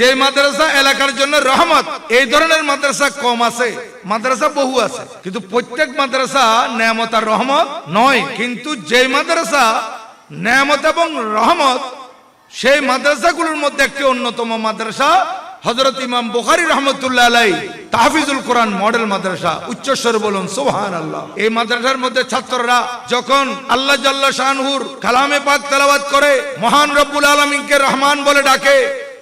যে মাদ্রাসা এলাকার জন্য রহমত, এই ধরনের মাদ্রাসা কম আছে, মাদ্রাসা বহু আছে। কিন্তু প্রত্যেক মাদ্রাসা নেয়ামত আর রহমত নয়। কিন্তু যে মাদ্রাসা নেয়ামত এবং রহমত, সেই মাদ্রাসাগুলোর মধ্যে একটি অন্যতম মাদ্রাসা হজরত ইমাম বুখারী রহমতুল্লাহ আলাই তাহফিজুল কোরআন মডেল মাদ্রাসা। উচ্চস্বর বলুন সোহান আল্লাহ এই মাদ্রাসার মধ্যে ছাত্ররা যখন আল্লাহ জাল্লা শাহনুর কালামে পাক তেলাওয়াত করে, মহান রব্বুল আলমিনকে রহমান বলে ডাকে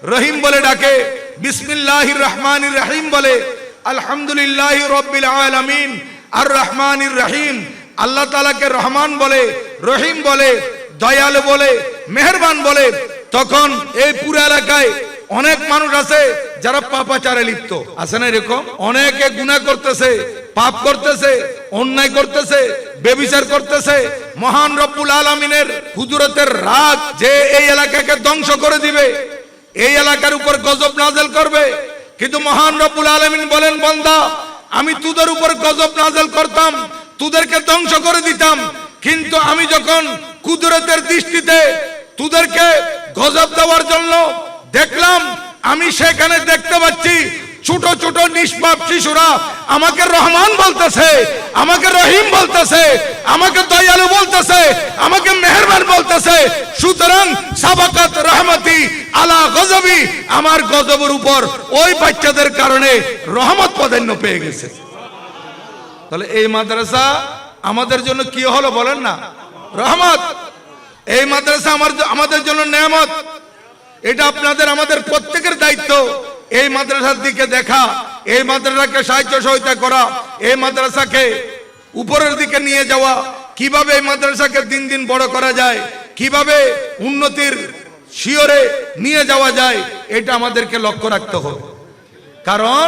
রহিম বলে ডাকে, বিসমিল্লাহির রহমান রহিম বলে, আলহামদুলিল্লাহ রব্বিল আলামিন, আর রহমানির রহিম। আল্লাহ তাআলাকে রহমান বলে, রহিম বলে, দয়াল বলে, মেহেরবান বলে। তখন এই পুরো এলাকায় অনেক মানুষ আছে যারা পাপাচারে লিপ্ত। আছে না এরকম? অনেকে গুনাহ করতেছে, পাপ করতেছে, অন্যায় করতেছে, বেবিচার করতেছে। মহান রব্বুল আলামিনের হুজুরতের রাগ যে এই এলাকাকে ধ্বংস করে দিবে এই এলাকার উপর গজব নাজেল করবে। কিন্তু মহান রব্বুল আলমিন বলেন, বন্দা, আমি তোদের উপর গজব নাজেল করতাম, তোদেরকে ধ্বংস করে দিতাম। কিন্তু আমি যখন কুদরতের দৃষ্টিতে তোদেরকে গজব দেওয়ার জন্য দেখলাম, আমি সেখানে দেখতে পাচ্ছি ছোট ছোট, নিষ্পাপ শিশুরা আমাকে রহমান বলতেছে, আমাকে রহিম বলতেছে, আমাকে দয়ালু বলতেছে, আমাকে মেহেরবান বলতেছে। সুতরাং সাবাকাত রহমতি আলা গজবি আমার গজবের উপর ওই বাচ্চাদের কারণে রহমত প্রাধান্য পেয়ে গেছে। তাহলে এই মাদ্রাসা আমাদের জন্য কি হলো বলেন না? রহমত। এই মাদ্রাসা আমার আমাদের জন্য নেয়ামত। এটা আপনাদের, আমাদের প্রত্যেকের দায়িত্ব। এই মাদ্রাসার দিকে দেখা, এই মাদ্রাসাকে সাহায্য সহায়তা করা, এই মাদ্রাসাকে উপরের দিকে নিয়ে যাওয়া, কীভাবে এই মাদ্রাসাকে দিন দিন বড় করা যায়, কীভাবে উন্নতির শিওরে নিয়ে যাওয়া যায়, এটা আমাদেরকে লক্ষ্য রাখতে হবে। কারণ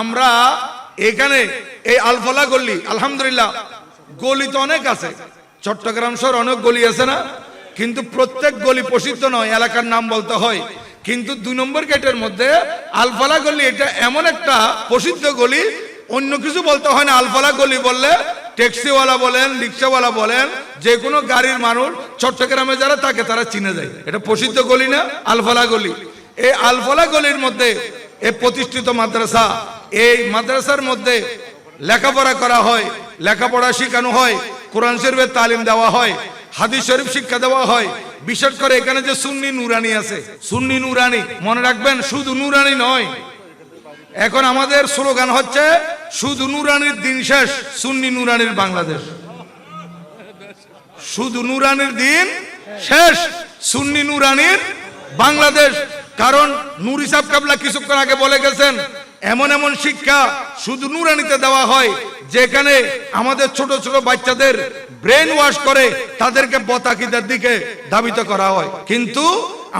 আমরা এখানে এই আলফলা গল্লি আলহামদুলিল্লাহ, গলি তো অনেক আছে। চট্টগ্রাম শহর অনেক গলি আছে না? কিন্তু প্রত্যেক গলি প্রসিদ্ধ নয়, এলাকার নাম বলতে হয়। কিন্তু দুই নম্বর গেটের মধ্যে আলফালা গলি, এটা এমন একটা প্রসিদ্ধ গলি, অন্য কিছু বলতে হয় না। আলফালা গলি বললে ট্যাক্সিওয়ালা বলেন, রিক্সাওয়ালা বলেন, যে কোনো গাড়ির মানুষ, চট্টগ্রামে যারা থাকে তারা চিনে যায়। এটা প্রসিদ্ধ গলি না, আলফালা গলি। এই আলফালা গলির মধ্যে এই প্রতিষ্ঠিত মাদ্রাসা, এই মাদ্রাসার মধ্যে লেখাপড়া করা হয়, লেখাপড়া শেখানো হয়, কোরআন শরীফের তালিম দেওয়া হয়, হাদিস শরীফ শিক্ষা দেওয়া হয় বিশেষ করে এখানে যে সুন্নি নুরানি আছে, সুন্নি নুরানি, মনে রাখবেন শুধু নুরানি নয়। এখন আমাদের স্লোগান হচ্ছে, শুধু নুরানির দিন শেষ, সুন্নি নুরানির বাংলাদেশ। শুধু নুরানির দিন শেষ, সুন্নি নুরানির বাংলাদেশ। কারণ নুর ইসাব কাবলা কিছুক্ষণ আগে বলে গেছেন, এমন এমন শিক্ষা শুধু নুরানিতে দেওয়া হয় যেখানে আমাদের ছোট ছোট বাচ্চাদের ব্রেন ওয়াশ করে তাদেরকে বতাকিদের দিকে ধাবিত করা হয়। কিন্তু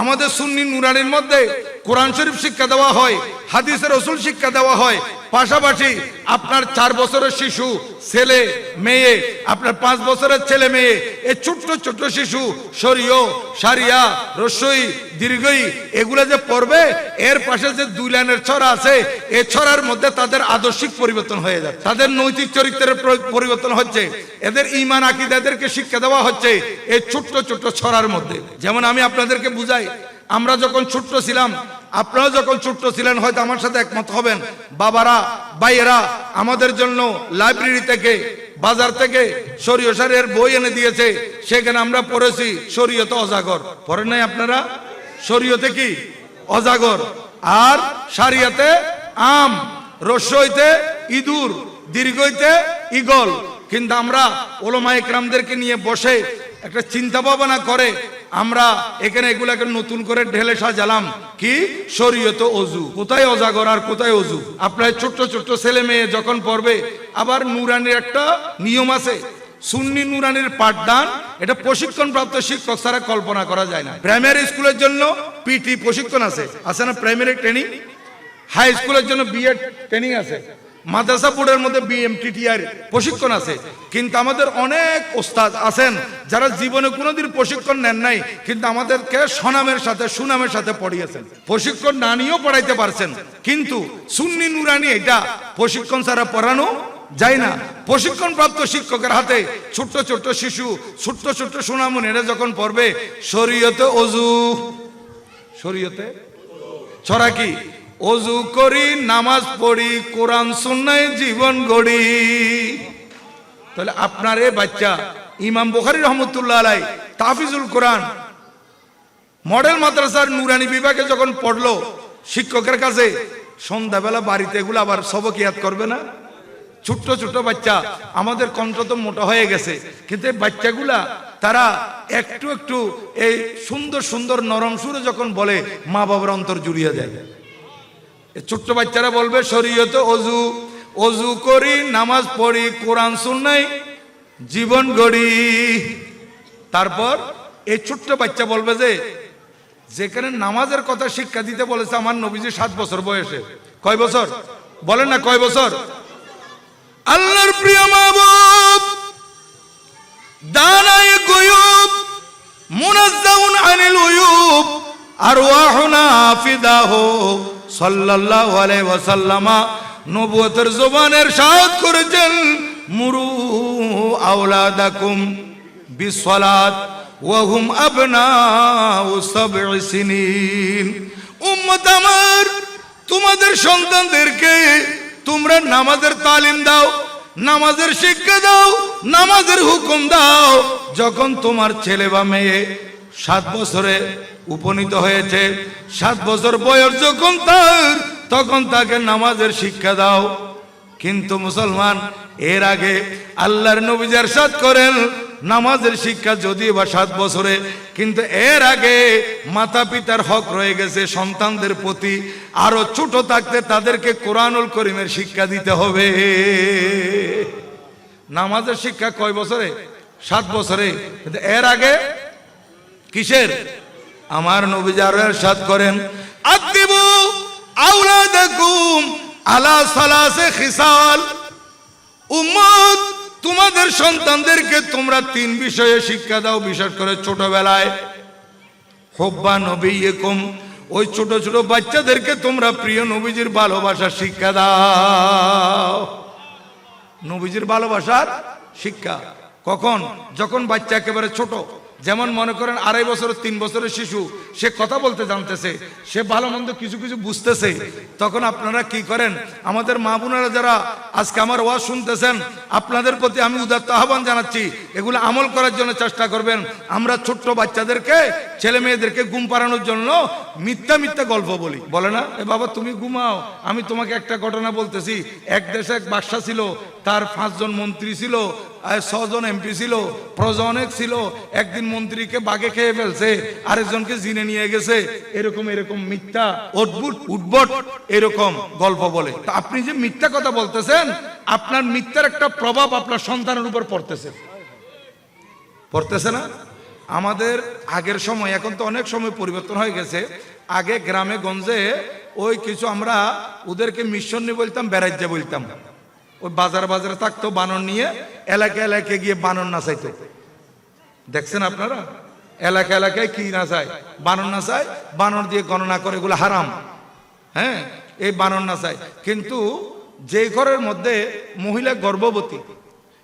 আমাদের সুন্নি নুরানির মধ্যে কোরআন শরীফ শিক্ষা দেওয়া হয়, হাদিসের রসুল শিক্ষা দেওয়া হয় পাশাপাশি আপনার চার বছরের শিশু, ছেলে, মেয়ে, আপনার পাঁচ বছরের ছেলে, মেয়ে, এই ছোট্ট ছোট্ট শিশু সরিয় সারিয়া, রসই, দীর্ঘই, এগুলো যে পড়বে, এর পাশে যে দুই লাইনের ছড়া আছে, এই ছড়ার মধ্যে তাদের আদর্শিক পরিবর্তন হয়ে যাচ্ছে। তাদের নৈতিক চরিত্রের পরিবর্তন হচ্ছে। এদের ইমান আকিদ এদেরকে শিক্ষা দেওয়া হচ্ছে এই ছোট্ট ছোট্ট ছড়ার মধ্যে। যেমন আমি আপনাদেরকে বুঝাই আমরা যখন ছোট্ট ছিলাম, আপনারা যখন ছোট্ট ছিলেন, হয়তো আমার সাথে একমত হবেন। বাবারা, ভাইয়েরা, আমাদের জন্য লাইব্রেরি থেকে, বাজার থেকে শরীয় সারের বই এনে দিয়েছে। সেখানে আমরা পড়েছি শরীয়তে অজাগর। পড়েন নাই আপনারা? শরীয়তে কি? অজাগর। আর সারিয়াতে আম রস্যইতে ইঁদুর দীর্ঘইতে ইগল কিন্তু আমরা ওলমা একরামদেরকে নিয়ে বসে একটা চিন্তা ভাবনা করে আমরা এখানে এগুলাকে নতুন করে ঢেলে সাজালাম। কি? শরীয়ত অজু। কোথায় অজাগর আর কোথায় অজু? আপনার ছোট্ট ছোট্ট ছেলে মেয়ে যখন পড়বে, আবার নুরানির একটা নিয়ম আছে। সুন্নি নুরানির পাঠদান, এটা প্রশিক্ষণ প্রাপ্ত শিক্ষক ছাড়া কল্পনা করা যায় না। প্রাইমারি স্কুলের জন্য পিটি প্রশিক্ষণ আছে। আছে না প্রাইমারি ট্রেনিং? হাই স্কুলের জন্য বিএড ট্রেনিং আছে। মাদ্রাসা বোর্ডের মধ্যে বিএমটিটিআর প্রশিক্ষণ আছে। কিন্তু আমাদের অনেক ওস্তাদ আছেন, যারা জীবনে কোনোদিন প্রশিক্ষণ নেন নাই, কিন্তু আমাদেরকে সনামের সাথে, সুনামের সাথে পড়িয়েছেন। প্রশিক্ষণ না নিয়েও পড়াইতে পারছেন, কিন্তু সুন্নি নুরানি এটা প্রশিক্ষণ ছাড়া পড়ানো যায় না। প্রশিক্ষণ প্রাপ্ত শিক্ষকের হাতে ছোট্ট ছোট্ট শিশু, ছোট্ট ছোট্ট সুনামুন এরা যখন পড়বে, শরীয়তে অজু। শরীয়তে? ছড়া কি? অজু করি, নামাজ পড়ি, কোরআন শুনাই জীবন গড়ি। তাহলে আপনার এ বাচ্চা, ইমাম বুখারি রহমতুল্লাহ আলাই তাফিজুল কোরআন, মডেল মাদ্রাসার নুরানি বিভাগে যখন পড়ল, শিক্ষকের কাছে, সন্ধ্যাবেলা বাড়িতে এগুলো আবার সবকিয়াত করবে না? ছোট্ট ছোট্ট বাচ্চা, আমাদের কণ্ঠ তো মোটা হয়ে গেছে, কিন্তু এই বাচ্চাগুলা, তারা একটু একটু এই সুন্দর সুন্দর নরম সুরে যখন বলে মা বাবার অন্তর জুড়িয়ে দেয়। ছোট্ট বাচ্চারা বলবে, শরীয়ত অজু অজু করি, নামাজ পড়ি, কোরআন শুনাই জীবন গড়ি। তারপর এই ছোট্ট বাচ্চা বলবে যে, যেখানে নামাজের কথা শিক্ষা দিতে বলেছে আমার নবীজি সাত বছর বয়সে। কয় বছর? বলেন না কয় বছর? আল্লাহর প্রিয় মাহবুব, দানায় গয়ুব, মুনাজ্জাউন আনিল উয়ুব, আরওয়াহুনা ফিদাহু। সাল্লাল্লাহু আলাইহি ওয়াসাল্লামা নবুয়তের জবানের সাদ করেছেন, মুরু আওলাদাকুম বিসসালাত ওয়া হুম আবনাউ সাব'i সিনিন। উম্মত আমার, তোমাদের সন্তানদেরকে তোমরা নামাজের তালিম দাও, নামাজের শিক্ষা দাও, নামাজের হুকুম দাও। যখন তোমার ছেলে বা মেয়ে সাত বছরে উপনীত হয়েছে। সাত বছর বয়স যখন তার, তখন তাকে নামাজের শিক্ষা দাও। কিন্তু মুসলমান, এর আগে আল্লাহর নবীজার সাত করেন, নামাজের শিক্ষা যদিও বা সাত বছরে, কিন্তু এর আগে মাতা পিতার হক রয়ে গেছে, সন্তানদের প্রতি আরও ছোট থাকতে তাদেরকে কোরআনুল করিমের শিক্ষা দিতে হবে। নামাজের শিক্ষা কয় বছরে? সাত বছরে। কিন্তু এর আগে কিসের? আমার নবীজি আরও সাত করেন আদিবু আউলাদাকুম আলা সালাসে খিসাল। উম্মত, তোমাদের সন্তানদেরকে তোমরা তিন বিষয়ে শিক্ষা দাও, বিশেষ করে ছোটবেলায়। হব্বা নবী একম ওই ছোট ছোট বাচ্চাদেরকে তোমরা প্রিয় নবীজির ভালোবাসার শিক্ষা দাও। নবীজির ভালোবাসার শিক্ষা কখন? যখন বাচ্চা একেবারে ছোট। যেমন মনে করেন আড়াই বছর, তিন বছরের শিশু, সে কথা বলতে জানতেছে, সে ভালো মন্দ কিছু কিছু বুঝতেছে। তখন আপনারা কি করেন? আমাদের মা বোনেরা যারা আজকে আমার ওয়াজ শুনতেছেন, আপনাদের প্রতি আমি উদাত্ত আহ্বান জানাচ্ছি, এগুলো আমল করার জন্য চেষ্টা করবেন। আমরা ছোট্ট বাচ্চাদেরকে, ছেলে মেয়েদেরকে ঘুম পাড়ানোর জন্য মিথ্যা মিথ্যা গল্প বলি। বলে না, এ বাবা, তুমি ঘুমাও, আমি তোমাকে একটা ঘটনা বলতেছি। এক দেশে এক বাদশা ছিল, তার পাঁচজন মন্ত্রী ছিল ছজন এমপি ছিল প্রজা অনেক ছিল, একদিন মন্ত্রীকে বাগে খেয়ে ফেলছে, আরেকজনকে জিনে নিয়ে গেছে, এরকম এরকম মিথ্যা, অদ্ভুত, উদ্ভট, এরকম গল্প বলে। তা আপনি যে মিথ্যা কথা বলতেছেন, আপনার মিথ্যার একটা প্রভাব আপনার সন্তানের উপর পড়তেছে। পড়তেছে না? আমাদের আগের সময়, এখন তো অনেক সময় পরিবর্তন হয়ে গেছে, আগে গ্রামে, গঞ্জে ওই কিছু আমরা ওদেরকে মিশন নিয়ে বলতাম বেড়াইজা বলতাম। ওই বাজার বাজারে থাকতো, বানর নিয়ে এলাকা এলাকায় গিয়ে বানর নাচাইতো। দেখছেন আপনারা? এলাকা এলাকায় কি নাচায়? বানর নাচায়, বানর দিয়ে গণনা করে এগুলো হারাম। হ্যাঁ এই বানর নাচায়। কিন্তু যে ঘরের মধ্যে মহিলা গর্ভবতী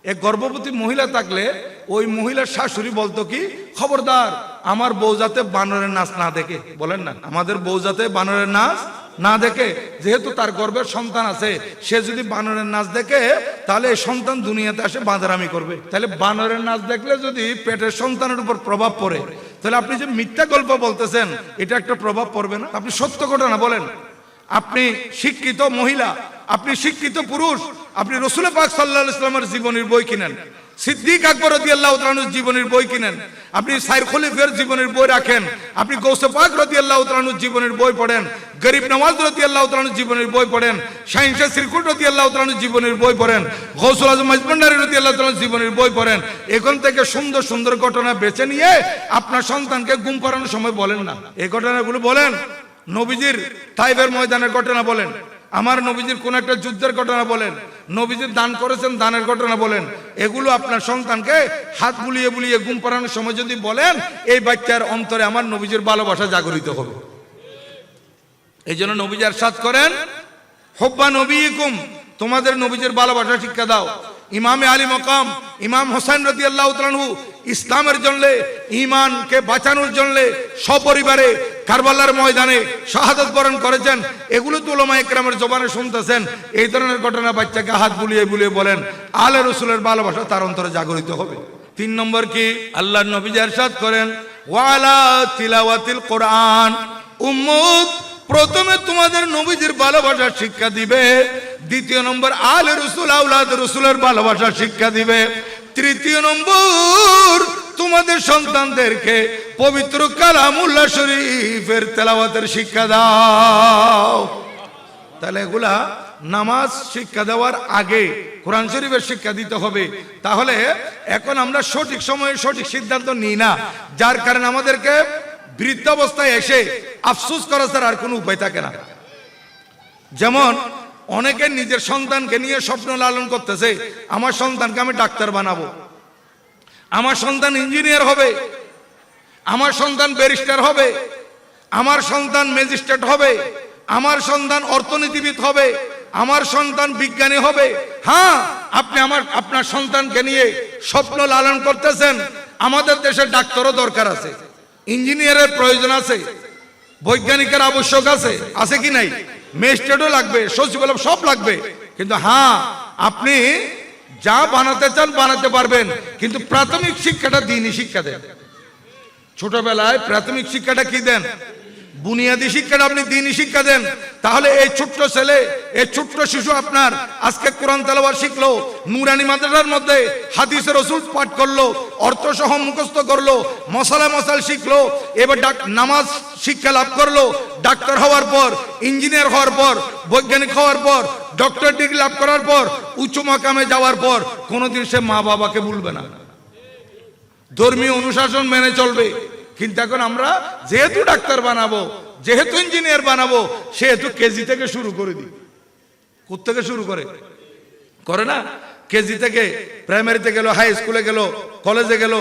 এই গর্ভবতী মহিলা থাকলে ওই মহিলার শাশুড়ি বলতো কি, খবরদার, আমার বউ যাতে বানরের নাচ না দেখে। বলেন না। আমাদের বউ যাতে বানরের নাচ না দেখে, যেহেতু তার গর্বের সন্তান আছে, সে যদি বানরের নাচ দেখে, তাহলে এই সন্তান দুনিয়াতে আসে বাঁদরামি করবে। তাহলে বানরের নাচ দেখলে যদি পেটের সন্তানের উপর প্রভাব পড়ে, তাহলে আপনি যে মিথ্যা গল্প বলতেছেন, এটা একটা প্রভাব পড়বে না? আপনি সত্য ঘটনা বলেন। আপনি শিক্ষিত মহিলা আপনি শিক্ষিত পুরুষ, আপনি রসুল পাক সাল্লাহ ইসলামের জীবনের বই কিনেন। সিদ্দিক আকবর রদি আল্লাহ তালানুর জীবনের বই কিনেন। আপনি সাইর খলিফের জীবনের বই রাখেন। আপনি গৌসে পাক রদি আল্লাহ তালানুর জীবনের বই পড়েন। গরিব নওয়াজ রদি আল্লাহ তালানুর জীবনের বই পড়েন। শাহিনশাহ শ্রীকুট রদি আল্লাহ তালানুর জীবনের বই পড়েন। গৌসুল আজম মজবন্ডারি রদি আল্লাহ তালানুর জীবনের বই পড়েন। এখান থেকে সুন্দর সুন্দর ঘটনা বেছে নিয়ে আপনার সন্তানকে গুম করানোর সময় বলেন না। এই ঘটনাগুলো বলেন। নবীজির তাইবের ময়দানের ঘটনা বলেন। আমার নবীজির কোন একটা যুদ্ধের ঘটনা বলেন। নবীজির দান করেছেন, দানের ঘটনা বলেন। এগুলো আপনার সন্তানকে হাত বুলিয়ে বুলিয়ে গুম পাড়ানোর সময় যদি বলেন, এই বাচ্চার অন্তরে আমার নবীজির ভালোবাসা জাগরিত হবে। এই জন্য নবীজার সাথ করেন, হব্বা নবী তোমাদের নবীজের ভালোবাসা শিক্ষা দাও। ইমামে আলী মকাম, ইমাম হোসেন রতি আল্লাহ ইসলামের জন্য ইমানকে বাঁচানোর জন্য সপরিবারে কারবালার ময়দানে শাহাদত বরণ করেছেন। এগুলো তুলমা একরামের জবানে শুনতেছেন। এই ধরনের ঘটনা বাচ্চাকে হাত বুলিয়ে বুলিয়ে বলেন, আলে রসুলের ভালোবাসা তার অন্তরে জাগরিত হবে। তিন নম্বর কি? আল্লাহ নবী এরশাদ করেন, ওয়ালা তিলাওয়াতিল কোরআন। উম্মত, প্রথমে তোমাদের নবীজির ভালোবাসার শিক্ষা দিবে। দ্বিতীয় নম্বর, আল রসুল আউলাদ রসুলের ভালোবাসার শিক্ষা দিবে। তৃতীয় নম্বর তোমাদের সন্তানদেরকে পবিত্র কালামুল্লাহ শরীফের তেলাওয়াতের শিক্ষা দাও। তাহলে এগুলা নামাজ শিক্ষা দেওয়ার আগে কোরআন শরীফের শিক্ষা দিতে হবে। তাহলে এখন আমরা সঠিক সময়ে সঠিক সিদ্ধান্ত নিই না। যার কারণে আমাদেরকে বৃদ্ধাবস্থায় এসে আফসোস করা ছাড়া আর কোনো উপায় থাকে না। যেমন, অনেকে নিজের সন্তানকে নিয়ে স্বপ্ন লালন করতেছে, আমার সন্তানকে আমি ডাক্তার বানাবো। আমার সন্তান ইঞ্জিনিয়ার হবে, আমার সন্তান ব্যারিস্টার হবে, আমার সন্তান ম্যাজিস্ট্রেট হবে, আমার সন্তান অর্থনীতিবিদ হবে, আমার সন্তান বিজ্ঞানী হবে। হ্যাঁ আপনি আমার, আপনার সন্তানকে নিয়ে স্বপ্ন লালন করতেছেন, আমাদের দেশে ডাক্তারও দরকার আছে, ইঞ্জিনিয়ারের প্রয়োজন আছে, বৈজ্ঞানিকের আবশ্যক আছে আছে কি নাই? ম্যাজিস্ট্রেটও লাগবে সচিব সব লাগবে, কিন্তু হ্যাঁ আপনি যা বানাতে চান বানাতে পারবেন, কিন্তু প্রাথমিক শিক্ষাটা দিনই শিক্ষা দেন। ছোটবেলায় প্রাথমিক শিক্ষাটা কি দেন? বুনিয়াদী শিক্ষাটা আপনি দিনই শিক্ষা দেন। তাহলে এই ছোট্ট ছেলে, এই ছোট্ট শিশু আপনার আজকে কোরআন তেলাওয়াত শিখলো, নুরানি মাদ্রাসার মধ্যে হাদিসের রসুল পাঠ করল অর্থ সহ মুখস্থ করল, মশালা মশাল শিখলো, এবার ডাক- নামাজ শিক্ষা লাভ করল, ডাক্তার হওয়ার পর, ইঞ্জিনিয়ার হওয়ার পর, বৈজ্ঞানিক হওয়ার পর, ডক্টর ডিগ্রি লাভ করার পর, উচ্চ মাকামে যাওয়ার পর, কোনোদিন সে মা বাবাকে ভুলবে না। ধর্মীয় অনুশাসন মেনে চলবে। কিন্তু এখন আমরা যেহেতু ডাক্তার বানাবো, যেহেতু ইঞ্জিনিয়ার বানাবো, সেহেতু কেজি থেকে শুরু করে দিই। থেকে শুরু করে? করে না? কেজি থেকে প্রাইমারিতে গেল হাই স্কুলে গেল কলেজে গেল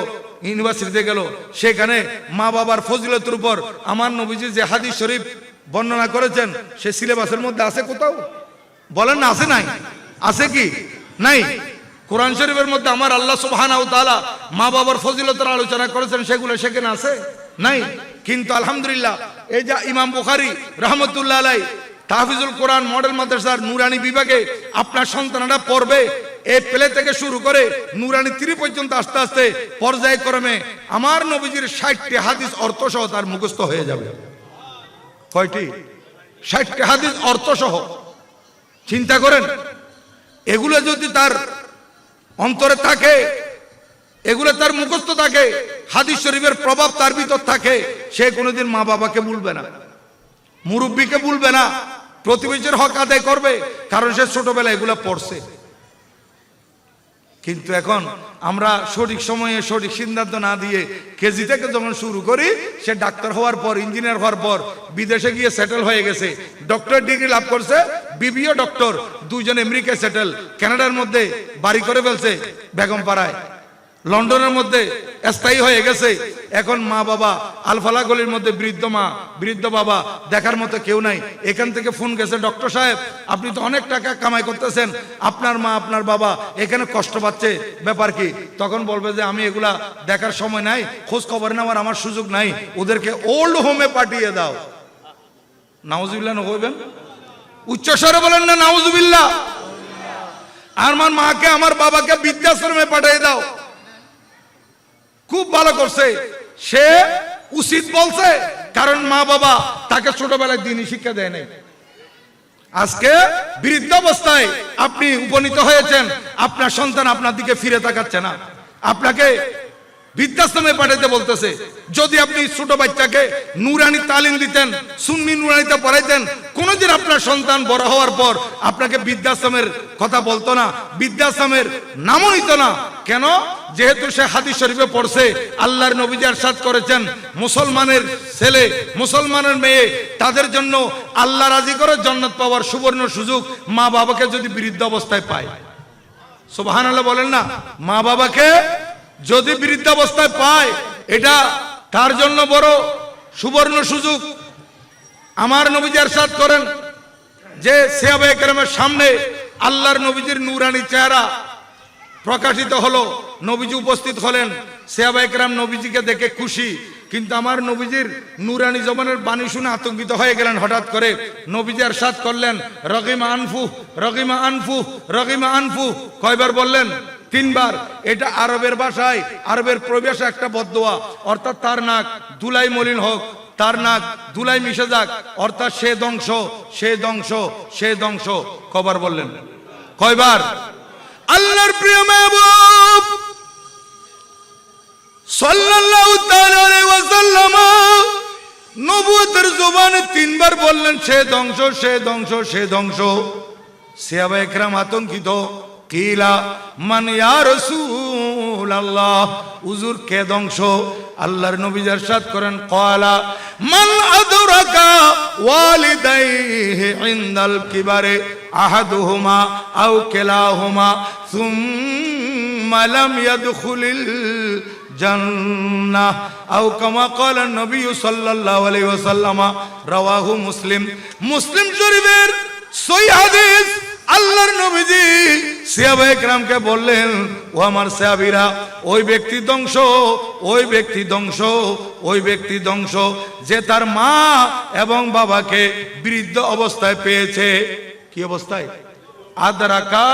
ইউনিভার্সিটিতে গেল, সেখানে মা বাবার ফজিলতের উপর আমার নবীজি যে হাদিস শরীফ বর্ণনা করেছেন, সে সিলেবাসের মধ্যে আছে কোথাও? বলেন না, আছে নাই? আছে কি? নাই? কোরআন শরীফের মধ্যে আমার আল্লাহ সুবহানাহু তাআলা মা বাবার ফজিলতের আলোচনা করেছেন, সেগুলো সেখানে আছে? নাই? কিন্তু আলহামদুলিল্লাহ, এই যে ইমাম বুখারী রহমতুল্লাহ আলাই তাহফিজুল কোরআন মডেল মাদ্রাসার নুরানি বিভাগে আপনার সন্তানরা পড়বে, এই প্লে থেকে শুরু করে নুরানি তিরি পর্যন্ত আস্তে আস্তে পর্যায়ক্রমে আমার নবীজির ষাটটি হাদিস অর্থ সহ তার মুখস্থ হয়ে যাবে। কয়টি? ষাটটি হাদিস অর্থ সহ চিন্তা করেন, এগুলো যদি তার অন্তরে থাকে, এগুলো তার মুখস্থ থাকে, হাদিস শরীফের প্রভাব তার ভিতর থাকে, সে কোনোদিন মা বাবাকে ভুলবে না, মুরব্বীকে ভুলবে না, প্রতিবেশীর হক আদায় করবে, কারণ সে ছোটবেলায় এগুলো পড়ছে। কিন্তু এখন আমরা সঠিক সময়ে সঠিক সিদ্ধান্ত না দিয়ে কেজি থেকে যখন শুরু করি, সে ডাক্তার হওয়ার পর, ইঞ্জিনিয়ার হওয়ার পর, বিদেশে গিয়ে সেটেল হয়ে গেছে। ডক্টর ডিগ্রি লাভ করছে বিবিও ডক্টর দুজন আমেরিকায় সেটেল কানাডার মধ্যে বাড়ি করে ফেলছে বেগম পাড়ায় লন্ডনের মধ্যে স্থায়ী হয়ে গেছে। এখন মা বাবা, আলফালা গলির মধ্যে বৃদ্ধ মা, বৃদ্ধ বাবা, দেখার মতো কেউ নাই। এখান থেকে ফোন গেছে, ডক্টর সাহেব, আপনি তো অনেক টাকা কামাই করতেছেন। আপনার মা, আপনার বাবা, এখানে কষ্ট পাচ্ছে। ব্যাপার কি? তখন বলবে যে, আমি এগুলা দেখার সময় নাই খোঁজ খবর নেওয়ার আমার সুযোগ নাই। ওদেরকে ওল্ড হোমে পাঠিয়ে দাও। নাউজুবিল্লাহ নহবেন উচ্চস্বরে বলেন না, নাউজুবিল্লাহ। আমার মাকে, আমার বাবাকে বৃদ্ধাশ্রমে পাঠিয়ে দাও। খুব ভালো করছে। সে উচিত বলছে, কারণ মা বাবা তাকে ছোটবেলায় দিনই শিক্ষা দেয় নাই। আজকে বৃদ্ধাবস্থায় আপনি উপনীত হয়েছেন, আপনার সন্তান আপনার দিকে ফিরে তাকাচ্ছে না। আপনাকে বৃদ্ধাশ্রমে পাঠাইতে বলতেছে, যদি আপনি ছোট বাচ্চাকে নুরানি তালিম দিতেন, সুন্নি নুরানিতে পড়াইতেন, কোনোদিন আপনার সন্তান বড় হওয়ার পর আপনাকে বৃদ্ধাশ্রমের কথা বলতো না, বৃদ্ধাশ্রমের নামও নিত না। কেন? যেহেতু সে হাদিস শরীফে পড়ছে, আল্লাহর নবীজি আরশাদ করেছেন, মুসলমানের ছেলে, মুসলমানের মেয়ে, তাদের জন্য আল্লাহ রাজি করে জান্নাত পাওয়ার সুবর্ণ সুযোগ মা বাবাকে যদি বৃদ্ধ অবস্থায় পায়। সুবহানাল্লাহ বলেন না মা বাবাকে যদি বৃদ্ধাবস্থায় পায়, এটা তার জন্য বড় সুবর্ণ সুযোগ। আমার নবীজি আরশাদ করেন, যে একরামের সামনে আল্লাহর নবীজির নুরানি চেহারা প্রকাশিত হলো, নবীজি উপস্থিত হলেন। সেবা একরাম নবীজিকে দেখে খুশি। কিন্তু আমার নবীজির নুরানি জবানের বাণী শুনে আতঙ্কিত হয়ে গেলেন। হঠাৎ করে নবীজি সাত করলেন, রগিমা আনফু রগিমা আনফু রগিমা আনফু। কয়বার বললেন, তিনবার। এটা আরবের ভাষায়, আরবের প্রবেশ একটা বদোয়া অর্থাৎ তার নাক দুলাই মলিন হোক, তার নাক দুলাই মিশে যাক। অর্থাৎ সে ধ্বংস সে ধ্বংস সে ধ্বংস। কবার বললেন। কয়বার? আল্লাহর প্রিয় মেহবুব! নবুয়তের জবানে তিনবার বললেন, সে ধ্বংস সে ধ্বংস সে ধ্বংস। সাহাবা একরাম আতঙ্কিত। কিলা, মান ইয়া রাসূলুল্লাহ? হুজুর, কে ধ্বংস? আল্লাহর নবী ইরশাদ করেন। ক্বালা, মান আদরাকা ওয়ালিদাইহি ইনদাল কিবারে আহাদুহুমা আও কিলাহুমা, সুম্মা লাম ইয়াদখুলিল জান্নাহ। আও কামা ক্বালা নবী সাল্লাল্লাহু আলাইহি ওয়াসাল্লাম, রাওয়াহু মুসলিম। মুসলিম শরীফের সহিহ হাদিস আল্লাহর নবীজি সাহাবা একরামকে বললেন, ও আমার সাহাবীরা, ওই ব্যক্তি ধ্বংস, ওই ব্যক্তি ধ্বংস, ওই ব্যক্তি ধ্বংস, যে তার মা এবং বাবাকে বৃদ্ধ অবস্থায় পেয়েছে। কি অবস্থায়? আদরাকা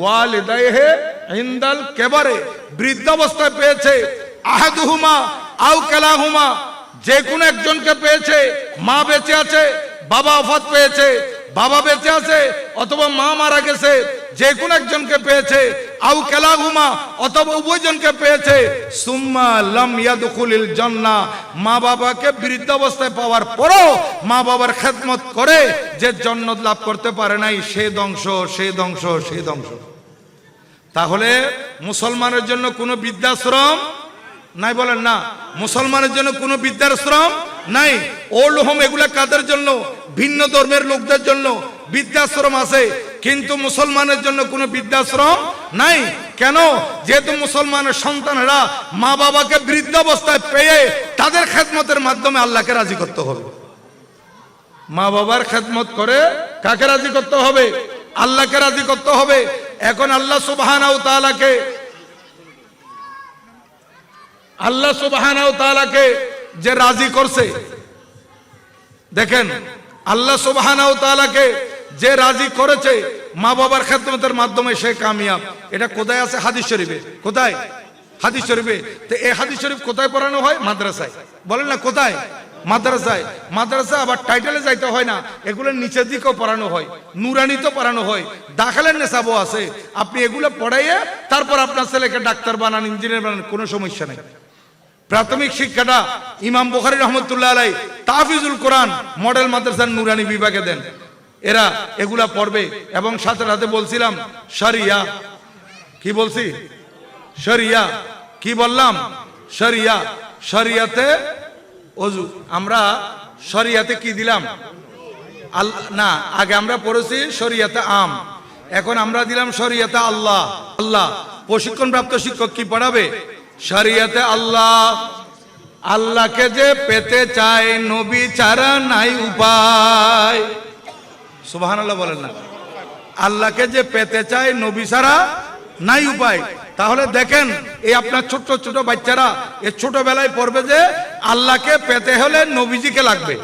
ওয়ালিদাইহে ইনদাল কেবারে, বৃদ্ধ অবস্থায় পেয়েছে। আহাদুহুমা, আও কালাহুমা, যে কোনো একজনকে পেয়েছে, মা বেঁচে আছে, বাবা অফাত পেয়েছে, বাবা বেঁচে আছে, অথবা মা মারা গেছে, যে কোনো একজনকে পেয়েছে আউ কেলাগুমা অথবা উভয়জনকে পেয়েছে, সুম্মা লাম ইয়াদখুলিল জান্নাহ মা বাবাকে বৃদ্ধ অবস্থায় পাওয়ার পরও মা বাবার খেদমত করে যে জন্নত লাভ করতে পারে নাই, সে ধ্বংস সে ধ্বংস সে ধ্বংস। তাহলে মুসলমানের জন্য কোনো বৃদ্ধাশ্রম নাই বলেন না। মুসলমানের জন্য কোনো বৃদ্ধাশ্রম নাই। ওল্ড হোম এগুলা কাদের জন্য? ভিন্ন ধর্মের লোকদের জন্য বৃদ্ধাশ্রম আছে। কিন্তু মুসলমানের জন্য কোনো বৃদ্ধাশ্রম নাই। কেন? যেহেতু মুসলমানের সন্তানেরা মা বাবাকে বৃদ্ধ অবস্থায় পেয়ে তাদের খেদমতের মাধ্যমে আল্লাহকে রাজি করতে হবে। মা বাবার খেদমত করে কাকে রাজি করতে হবে? আল্লাহকে রাজি করতে হবে। এখন আল্লাহ তাআলাকে আল্লাহ সুবহানাহু তাআলাকে যে রাজি করছে। দেখেন, আল্লাহ সুবহানাহু তাআলাকে যে রাজি করেছে মা বাবার খেদমতের মাধ্যমে সে কামিয়াব। এটা কোথায় আছে? হাদিস শরীফে। কোথায়? হাদিস শরীফে। তো এই হাদিস শরীফ কোথায় পড়ানো হয়? মাদ্রাসায়। বলেন না, কোথায়? মাদ্রাসায়। মাদ্রাসা আবার টাইটেলে যাইতে হয় না। এগুলো নিচের দিকেও পড়ানো হয়। নুরানিতে পড়ানো হয়। দাখালের নেশাবও আছে। আপনি এগুলো পড়াইয়ে তারপর আপনার ছেলেকে ডাক্তার বানান, ইঞ্জিনিয়ার বানান, কোনো সমস্যা নেই। প্রাথমিক শিক্ষাটা ইমাম বুখারী রহমতুল্লাহ আলাই তাহফিজুল কোরআন মডেল মাদ্রাসার নুরানি বিভাগে দেন। এরা এগুলা পড়বে এবং সাথে সাথে বলছিলাম, শরিয়া। কি বলছি? শরিয়া। কি বললাম? শরিয়া। শরিয়াতে অজু। আমরা শরিয়াতে কি দিলাম? না, আগে আমরা পড়েছি শরিয়াতে আম। এখন আমরা দিলাম শরিয়াতে আল্লাহ। আল্লাহ, প্রশিক্ষণপ্রাপ্ত শিক্ষক কি পড়াবে? শরিয়াতে আল্লাহ, আল্লাহকে যে পেতে চায়, নবী ছাড়া নাই উপায়। সুবহানাল্লাহ বলেন না। আল্লাহকে যে পেতে চায়, নবী ছাড়া নাই উপায়। তাহলে দেখেন, এই আপনার ছোট ছোট বাচ্চারা এই ছোটবেলায় পড়বে যে আল্লাহকে পেতে হলে নবীজিকে লাগবে।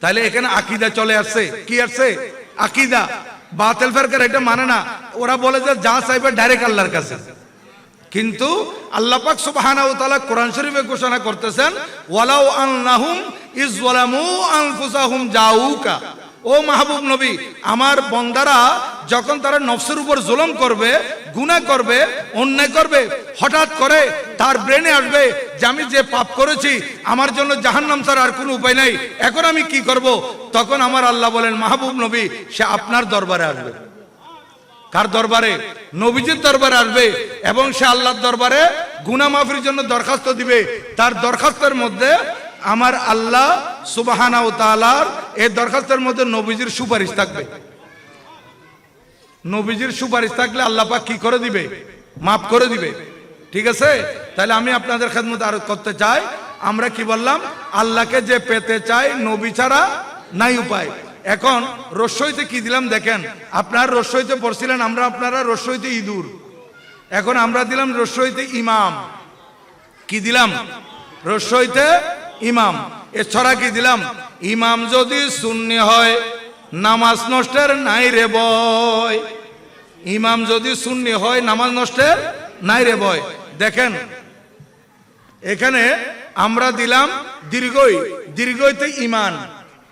তাহলে এখানে আকিদা চলে আসছে। কি আসছে? আকিদা। বাতিল ফেরকার এটা মানে না। ওরা বলে যে, যা চাইবে ডাইরেক্ট আল্লাহর কাছে। কিন্তু আল্লাহ পাক সুবহানাহু ওয়া তাআলা কোরআন শরীফে ঘোষণা করতেছেন, ওয়ালাউ আন্নাহুম ইযলামু আনফুসাহুম জাউকা ও মাহবুব নবী, আমার বন্দারা যখন তারা নফসের উপর জুলম করবে, গুনাহ করবে, অন্যায় করবে, হঠাৎ করে তার ব্রেনে আসবে যে আমি যে পাপ করেছি, আমার জন্য জাহান্নাম ছাড়া আর কোনো উপায় নাই, এখন আমি কি করব? তখন আমার আল্লাহ বলেন, মাহবুব নবী, সে আপনার দরবারে আসবে। কার দরবারে? নবীজির দরবারে আসবে এবং সে আল্লাহর দরবারে গুনা মাফির জন্য দরখাস্ত দিবে। তার দরখাস্তের মধ্যে আমার আল্লাহ সুবাহানা ও তালার এই দরখাস্তের মধ্যে নবীজির সুপারিশ থাকবে। নবীজির সুপারিশ থাকলে আল্লাহ পাক কি করে দিবে? মাফ করে দিবে। ঠিক আছে? তাহলে আমি আপনাদের খেদমত আরও করতে চাই। আমরা কি বললাম? আল্লাহকে যে পেতে চাই নবী ছাড়া নাই উপায়। এখন রস্যইতে কি দিলাম দেখেন, আপনার রস্যইতে পড়ছিলেন, আমরা আপনারা রস্যইতে ইঁদুর। এখন আমরা দিলাম রস্যইতে ইমাম। কি দিলাম? রস্যইতে ইমাম। এছাড়া কি দিলাম? ইমাম যদি শূন্য হয়, নামাজ নষ্টের নাই রে বয়। ইমাম যদি শূন্য হয়, নামাজ নষ্টের নাই রে বয়। দেখেন, এখানে আমরা দিলাম দীর্ঘই, দীর্ঘইতে ইমান।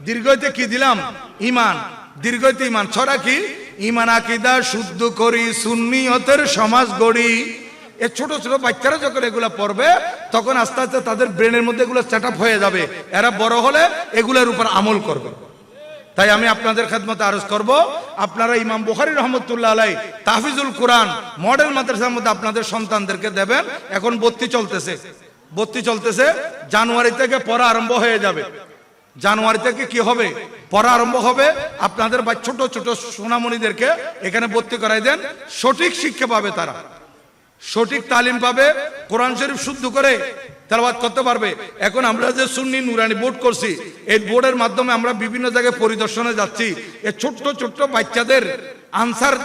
দীর্ঘইতে কি দিলাম? ইমান দীর্ঘইতে ইমান ছড়া কি? ইমান আকিদা শুদ্ধ করি, সুন্নিয়তের সমাজ গড়ি। এ ছোট ছোট বাচ্চারা যখন এগুলা পড়বে, তখন আস্তে আস্তে তাদের ব্রেনের মধ্যে এগুলো সেট হয়ে যাবে। এরা বড় হলে এগুলোর উপর আমল করবে। তাই আমি আপনাদের খেদমতে আরজ করব। আপনারা ইমাম বুখারি রহমতুল্লাহ আলাই তাহফিজুল কোরআন মডেল মাদ্রাসার মধ্যে আপনাদের সন্তানদেরকে দেবেন। এখন বত্তি চলতেছে। বত্তি চলতেছে। জানুয়ারি থেকে পড়া আরম্ভ হয়ে যাবে। জানুয়ারি থেকে কি হবে? পড়া আরম্ভ হবে। আপনাদের বা ছোট ছোট সোনামণিদেরকে এখানে ভর্তি করাই দেন। সঠিক শিক্ষা পাবে তারা। সঠিক তালিম পাবে। কোরআন শরীফ শুদ্ধ করে তেলাবাদ করতে পারবে। এখন আমরা যে সুন্নি নুরানি বোর্ড করছি, এই বোর্ডের মাধ্যমে আমরা বিভিন্ন জায়গায় পরিদর্শনে যাচ্ছি। এই ছোট্ট ছোট্ট বাচ্চাদের আনসার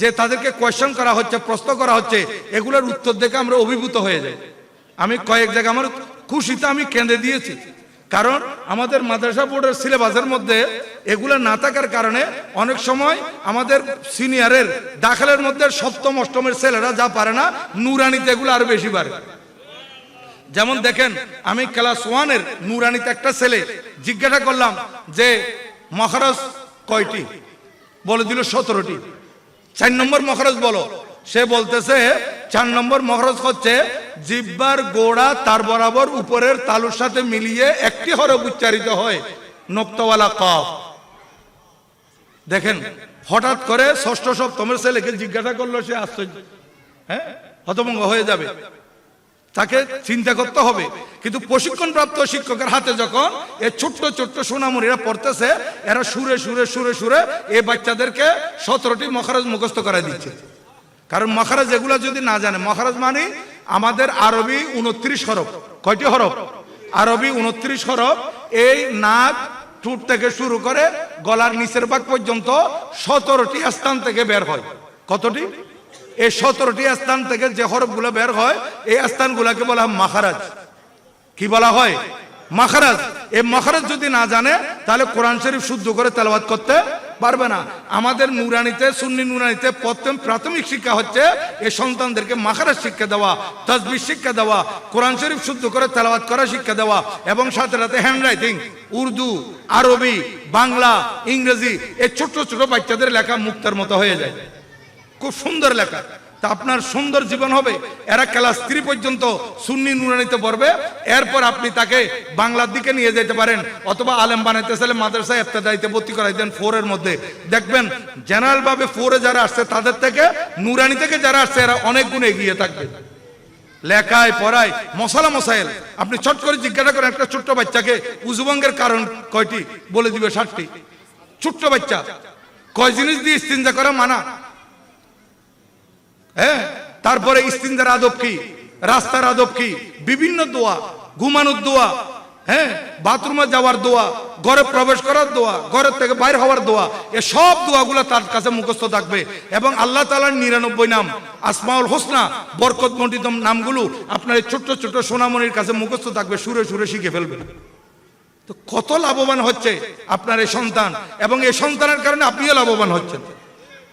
যে তাদেরকে কোয়েশ্চেন করা হচ্ছে, প্রশ্ন করা হচ্ছে, এগুলোর উত্তর দেখে আমরা অভিভূত হয়ে যাই। আমি কয়েক জায়গায় আমার খুশিতে আমি কেঁদে দিয়েছি। কারণ আমাদের মাদ্রাসা বোর্ডের সিলেবাসের মধ্যে এগুলো না থাকার কারণে অনেক সময় আমাদের সিনিয়রের দাখিলের মধ্যে সপ্তম, অষ্টমের ছেলেরা যা পারে না, নুরানিতে এগুলো আরও বেশি পারে। যেমন দেখেন, আমি ক্লাস ওয়ানের নুরানিতে একটা ছেলে জিজ্ঞাসা করলাম যে, মহারাজ কয়টি? বলে দিল, সতেরোটি। চার নম্বর মহারাজ বলো। সে বলতেছে চার নম্বর মহরজ হচ্ছে জিব্বার গোড়া তার বরাবর উপরের তালুর সাথে মিলিয়ে একটি হরফ উচ্চারিত হয়, নোক্তওয়ালা কফ। দেখেন, হঠাৎ করে ষষ্ঠ সপ্তমের ছেলেকে জিজ্ঞাসা করল, সে আশ্চর্য। হ্যাঁ? হতভঙ্গ হয়ে যাবে। তাকে চিন্তা করতে হবে। কিন্তু প্রশিক্ষণপ্রাপ্ত শিক্ষকের হাতে যখন এই ছোট্ট ছোট্ট সোনামুড়িরা পড়তেছে, এরা সুরে সুরে সুরে সুরে এই বাচ্চাদেরকে সতেরোটি মহারাজ মুখস্থ করে দিচ্ছে। কারণ মহারাজ এগুলো যদি না জানে মহারাজ মানে আমাদের আরবি উনত্রিশ হরফ। কয়টি হরফ? আরবি উনত্রিশ হরফ, এই নাক ঠুট থেকে শুরু করে গলার নিচের ভাগ পর্যন্ত সতেরোটি স্থান থেকে বের হয়। কতটি? এই সতেরোটি স্থান থেকে যে হরফগুলো বের হয়, এই স্থানগুলোকে বলা হয় মাখারাজ। কি বলা হয়? মাখারাজ। এই মাখারাজ যদি না জানে, তাহলে কোরআন শরীফ শুদ্ধ করে তেলাবাদ করতে পারবে না। আমাদের নুরানিতে, সুন্নি নুরানিতে প্রথম প্রাথমিক শিক্ষা হচ্ছে এই সন্তানদেরকে মাখারাজ শিক্ষা দেওয়া তসবির শিক্ষা দেওয়া, কোরআন শরীফ শুদ্ধ করে তেলাবাদ করা শিক্ষা দেওয়া, এবং সাথে সাথে হ্যান্ড রাইটিং উর্দু, আরবি, বাংলা, ইংরেজি, এই ছোট ছোট বাচ্চাদের লেখা মুক্তার মতো হয়ে যায়। খুব সুন্দর লেখা। তা আপনার সুন্দর জীবন হবে। এরা ক্লাস থ্রি পর্যন্ত সুন্নি নুরানিতে পড়বে। এরপর আপনি তাকে বাংলার দিকে নিয়ে যেতে পারেন। অথবা আলেম বানাইতে চাইলে মাদ্রাসা এফতেদাইতে ভর্তি করাই দেন ফোরের মধ্যে। দেখবেন জেনারেলভাবে ফোরে যারা আসছে, তাদের থেকে নুরানি থেকে যারা আসছে, এরা অনেক গুণ এগিয়ে থাকবে। লেখায়, পড়ায়, মশলা মশাইল। আপনি চট করে জিজ্ঞাসা করেন, একটা ছোট্ট বাচ্চাকে উজুবঙ্গের কারণ কয়টি? বলে দিবে ষাটটি। ছোট্ট বাচ্চা। কয় জিনিস দিয়ে চিন্তা করা মানা? হ্যাঁ? তারপরে ইস্তিনজার আদব কি? রাস্তার আদব কি? বিভিন্ন দোয়া, ঘুমানোর দোয়া হ্যাঁ? বাথরুমে যাওয়ার দোয়া, ঘরে প্রবেশ করার দোয়া, ঘরের থেকে বাইর হওয়ার দোয়া, এ সব দোয়াগুলো তার কাছে মুখস্থ থাকবে। এবং আল্লাহ তালার নিরানব্বই নাম, আসমাউল হোসনা বরকত মন্ডিত নামগুলো আপনার এই ছোট্ট ছোট্ট সোনামণির কাছে মুখস্থ থাকবে, সুরে সুরে শিখে ফেলবে। তো কত লাভবান হচ্ছে আপনার এই সন্তান? এবং এই সন্তানের কারণে আপনিও লাভবান হচ্ছেন।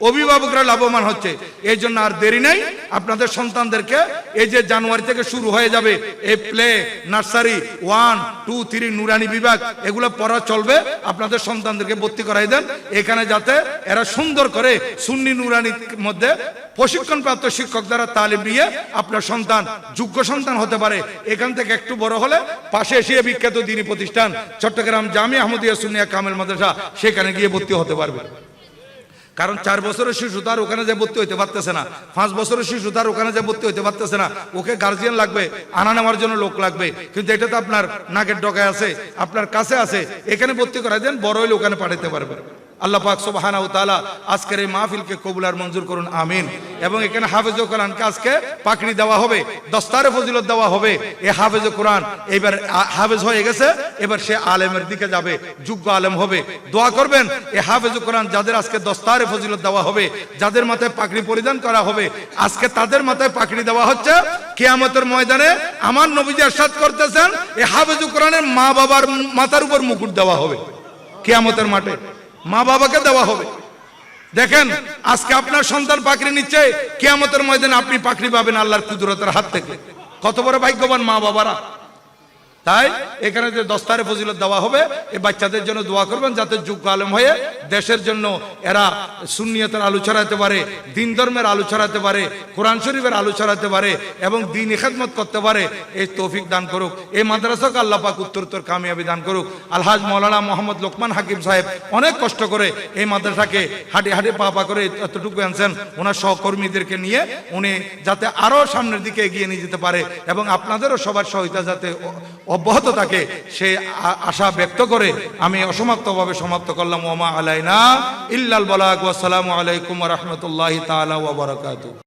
অভিভাবকরা লাভবান হচ্ছে। এই জন্য আর দেরি নাই। আপনাদের সন্তানদেরকে এই যে জানুয়ারি থেকে শুরু হয়ে যাবে এই play, nursery, one, two, three, নুরানি বিভাগ, এগুলো পড়া চলবে। আপনাদের সন্তানদেরকে ভর্তি করাই দেন। এখানে যাতে এরা সুন্দর করে সুন্নি নুরানির মধ্যে প্রশিক্ষণপ্রাপ্ত শিক্ষক দ্বারা তালিম নিয়ে আপনার সন্তান যোগ্য সন্তান হতে পারে। এখান থেকে একটু বড় হলে পাশে এসে বিখ্যাত দিনী প্রতিষ্ঠান, চট্টগ্রাম জামি আহমদিয়া সুনিয়া কামেল মাদ্রাসা, সেখানে গিয়ে ভর্তি হতে পারবে। কারণ চার বছরের শিশু তার ওখানে যে ভর্তি হইতে পারতেছে না। পাঁচ বছরের শিশু তার ওখানে যে ভর্তি হইতে পারতেছে না। ওকে গার্জিয়ান লাগবে, আনা নেওয়ার জন্য লোক লাগবে। কিন্তু এটা তো আপনার নাকের ডকায় আছে, আপনার কাছে আছে। এখানে ভর্তি করা দেন, বড় হইলে ওখানে পাঠাতে পারবে। আল্লাহ পাক সোবাহানা ও তালা আজকের এই মাহফিলকে কবুলার মঞ্জুর করুন, আমিন। এবং এখানে হাফেজ কোরআনকে আজকে পাকড়ি দেওয়া হবে, দস্তারে ফজিলত দেওয়া হবে। এ হাফেজ কোরআন এবার হাফেজ হয়ে গেছে, এবার সে আলেমের দিকে যাবে, যোগ্য আলেম হবে। দোয়া করবেন, এ হাফেজ কোরআন যাদের আজকে দস্তারে ফজিলত দেওয়া হবে, যাদের মাথায় পাকড়ি পরিধান করা হবে, আজকে তাদের মাথায় পাকড়ি দেওয়া হচ্ছে, কেয়ামতের ময়দানে আমার নবীজি আসাদ করতেছেন, এ হাফেজ কোরআনের মা বাবার মাথার উপর মুকুট দেওয়া হবে, কেয়ামতের মাঠে। মা বাবাকে দেওয়া হবে। দেখেন, আজকে আপনার সন্তান পাখরি নিচ্ছে, কেয়ামতের ময়দানে আপনি পাকড়ি পাবেন আল্লাহর কুদরতের হাত থেকে। কত বড় ভাগ্যবান মা বাবারা। তাই এখানে যে দস্তারে ফজিলত দেওয়া হবে এই বাচ্চাদের জন্য দোয়া করবেন যাতে যোগ্য আলেম হয়ে দেশের জন্য এরা সুন্নিয়তের আলু ছড়াতে পারে, দিন ধর্মের আলু ছড়াতে পারে, কোরআন শরীফের আলু ছড়াতে পারে এবং দিন খেদমত করতে পারে এই তৌফিক দান করুক। এই মাদ্রাসাকে আল্লাহ পাক উত্তরোত্তর কামিয়াবি দান করুক। আলহাজ মৌলানা মোহাম্মদ লোকমান হাকিম সাহেব অনেক কষ্ট করে এই মাদ্রাসাকে হাঁটি হাঁটি পা পা করে এতটুকু আনছেন। ওনার সহকর্মীদেরকে নিয়ে উনি যাতে আরও সামনের দিকে এগিয়ে নিয়ে যেতে পারে এবং আপনাদেরও সবার সহায়তা যাতে অব্যাহত থাকে, সে আশা ব্যক্ত করে আমি অসমাপ্তভাবে সমাপ্ত করলাম। ওমা আলাইনা ইল্লাল বলাক ওয়াসসালামু আলাইকুম রহমতুল্লাহ তালা ওবরাকাতু